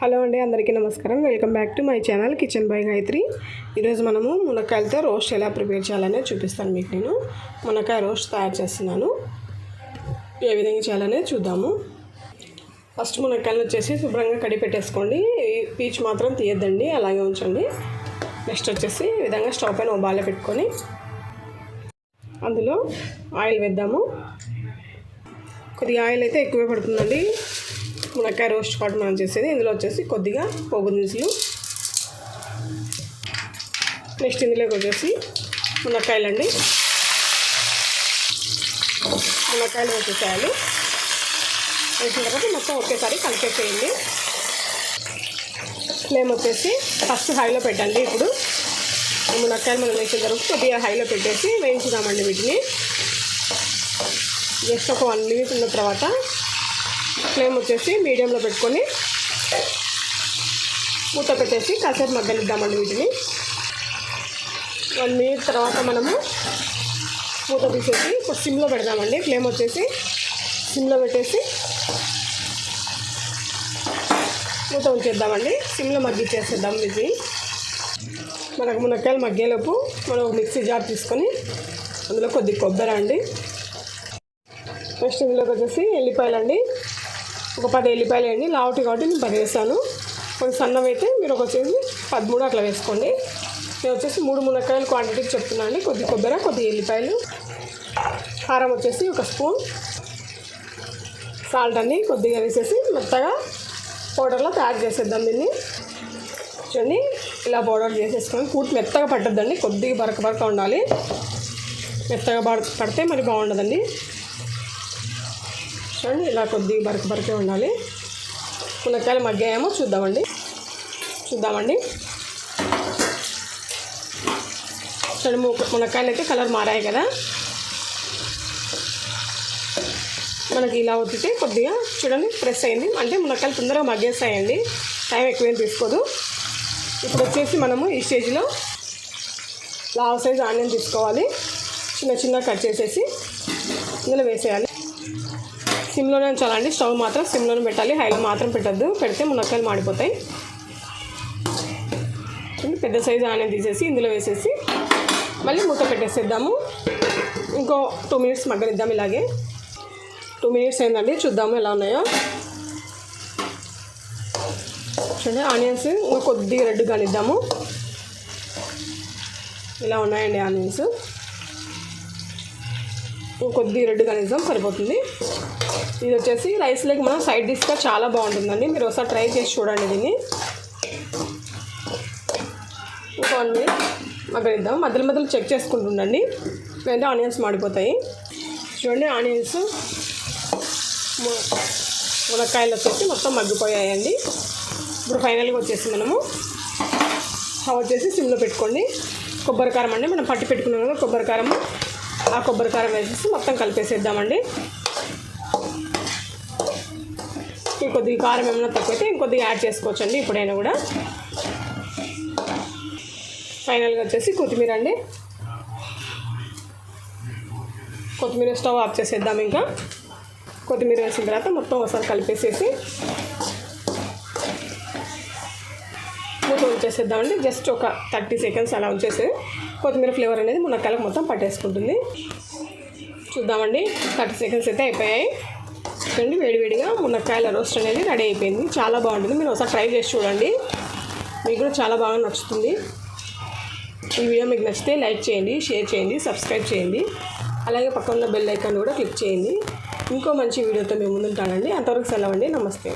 Hello అండి అందరికీ నమస్కారం. Welcome back to my channel kitchen by Gayatri. ఈరోజు మనము మునక్కాయలతో రోస్ట్ ఎలా ప్రిపేర్ చేయాలనే చూపిస్తాను మీకు నేను. మునక్కాయ రోస్ట్ తయారు చేస్తున్నాను. ఏ విధంగా చేయాలనే చూద్దాము. ఫస్ట్ మునక్కాయలు వచ్చేసి శుభ్రంగా కడిగి పెట్టేసుకోండి. పీచు మాత్రం తీయద్దండి అలాగే ఉంచండి. నెక్స్ట్ వచ్చేసి ఈ విధంగా స్టవ్ పైన ఓ బాగా పెట్టుకొని అందులో ఆయిల్ వేద్దాము. కొద్దిగా ఆయిల్ అయితే ఎక్కువే పడుతుందండి. మునక్కాయ రోస్ట్ పాటు మనం చేసేది. ఇందులో వచ్చేసి కొద్దిగా పోగు దినుసులు. నెక్స్ట్ ఇందులోకి వచ్చేసి మునక్కాయలు అండి మునక్కాయలు వేసేసేయాలి. వేసిన తర్వాత మొత్తం ఒకేసారి కలిపేసేయండి ఫ్లేమ్ వచ్చేసి ఫస్ట్ హైలో పెట్టండి ఇప్పుడు. మునక్కాయలు మనం వేసిన తర్వాత కొద్దిగా హైలో పెట్టేసి వేయించుదామండి వీటిని. జస్ట్ ఒక వన్ మినిట్ ఉన్న తర్వాత ఫ్లేమ్ వచ్చేసి మీడియంలో పెట్టుకొని మూత పెట్టేసి కాసేపు మగ్గనిద్దామండి వీటిని. వన్ మినిట్ తర్వాత మనము మూత తీసేసి ఇప్పుడు సిమ్లో పెడదామండి. ఫ్లేమ్ వచ్చేసి సిమ్లో పెట్టేసి మూత ఉంచేద్దామండి. సిమ్లో మగ్గిచ్చేసేద్దాం ఇది. మనకు మునక్కాయలు మగ్గేలోపు మనం మిక్సీ జార్ తీసుకొని అందులో కొద్ది కొబ్బరి అండి. నెక్స్ట్ ఇందులోకి వచ్చేసి ఎల్లిపాయలు అండి ఒక పది ఎల్లిపాయలు వేయండి. లావుటి కాబట్టి నేను పది వేసాను కొంచెం సన్నమైతే మీరు ఒక వచ్చేసి పదమూడు అట్లా వేసుకోండి. నేను వచ్చేసి మూడు మునక్కాయలు క్వాంటిటీకి చెప్తున్నాను అండి. కొద్ది కొబ్బరి కొద్ది ఎల్లిపాయలు. కారం వచ్చేసి ఒక స్పూన్. సాల్ట్ అన్ని కొద్దిగా వేసేసి మెత్తగా పౌడర్లో తయారు చేసేద్దాం దీన్ని. చూడండి ఇలా పౌడర్ చేసేసుకొని కూట్ మెత్తగా పట్టద్దండి. కొద్దిగా బరక బరక ఉండాలి. మెత్తగా పడితే మరి బాగుండదండి. చూడండి ఇలా కొద్దిగా బరక బరకే ఉండాలి. మునక్కాయలు మగ్గాయేమో చూద్దామండి. చూద్దామండి. చూడండి మునక్కాయలు అయితే కలర్ మారాయి కదా. మనకి ఇలా వత్తితే కొద్దిగా చూడండి ప్రెస్ అయింది. అంటే మునక్కాయలు తొందరగా మగ్గేస్తాయండి. టైం ఎక్కువేం తీసుకోదు. ఇప్పుడు వచ్చేసి మనము ఈ స్టేజ్లో లావ్ సైజ్ ఆనియన్ తీసుకోవాలి. చిన్న చిన్న కట్ చేసేసి ఇందులో వేసేయాలి. సిమ్లోనే ఉంచాలండి. స్టవ్ మాత్రం సిమ్లోనే పెట్టాలి. హైలో మాత్రం పెట్టద్దు. పెడితే మునక్కాయలు మాడిపోతాయి. పెద్ద సైజు ఆనియన్ తీసేసి ఇందులో వేసేసి మళ్ళీ మూత పెట్టేసేద్దాము. ఇంకో టూ మినిట్స్ మగ్గనిద్దాం ఇలాగే. టూ మినిట్స్ అయిందండి. చూద్దాము ఎలా ఉన్నాయో. చూడండి ఆనియన్స్ ఇంకా కొద్దిగా రెడ్ కానిద్దాము. ఇలా ఉన్నాయండి ఆనియన్స్. కొద్ది రెడ్ నిజం సరిపోతుంది. ఇది వచ్చేసి రైస్ లెగ్ మనం సైడ్ డిష్గా చాలా బాగుంటుందండి. మీరు ఒకసారి ట్రై చేసి చూడండి దీన్ని. ఒక వన్ మినిట్ మగ్గనిద్దాం. మధ్యలో మధ్యలో చెక్ చేసుకుంటుండండి లేదంటే ఆనియన్స్ మాడిపోతాయి. చూడండి ఆనియన్స్ మునక్కాయలు వచ్చేసి మొత్తం మగ్గిపోయాయండి. ఇప్పుడు ఫైనల్గా వచ్చేసి మనము అవి వచ్చేసి సిమ్లో పెట్టుకోండి. కొబ్బరి కారం అండి. మనం పట్టి పెట్టుకున్నాం కదా కొబ్బరి కారం ఆ కొబ్బరికారం వేసేసి మొత్తం కలిపేసేద్దామండి. ఇంకొద్దిగా కారం ఏమైనా తక్కువైతే ఇంకొద్దిగా యాడ్ చేసుకోవచ్చండి ఇప్పుడైనా కూడా. ఫైనల్గా వచ్చేసి కొత్తిమీర అండి. కొత్తిమీర స్టవ్ ఆఫ్ చేసేద్దాం ఇంకా. కొత్తిమీర వేసిన తర్వాత మొత్తం ఒకసారి కలిపేసేసి మూత ఉంచేసేద్దామండి. జస్ట్ ఒక థర్టీ సెకండ్స్ అలా ఉంచేసి కొత్తిమీర ఫ్లేవర్ అనేది మునక్కాయలకు మొత్తం పట్టేసుకుంటుంది. చూద్దామండి. థర్టీ సెకండ్స్ అయితే అయిపోయాయి. చూడండి వేడివేడిగా మునక్కాయల రోస్ట్ అనేది రెడీ అయిపోయింది. చాలా బాగుంటుంది. మీరు ఒకసారి ట్రై చేసి చూడండి. మీకు కూడా చాలా బాగా నచ్చుతుంది. ఈ వీడియో మీకు నచ్చితే లైక్ చేయండి షేర్ చేయండి సబ్స్క్రైబ్ చేయండి. అలాగే పక్కన ఉన్న బెల్ ఐకాన్ కూడా క్లిక్ చేయండి. ఇంకో మంచి వీడియోతో మేము ముందుంటానండి. అంతవరకు సెలవండి నమస్తే.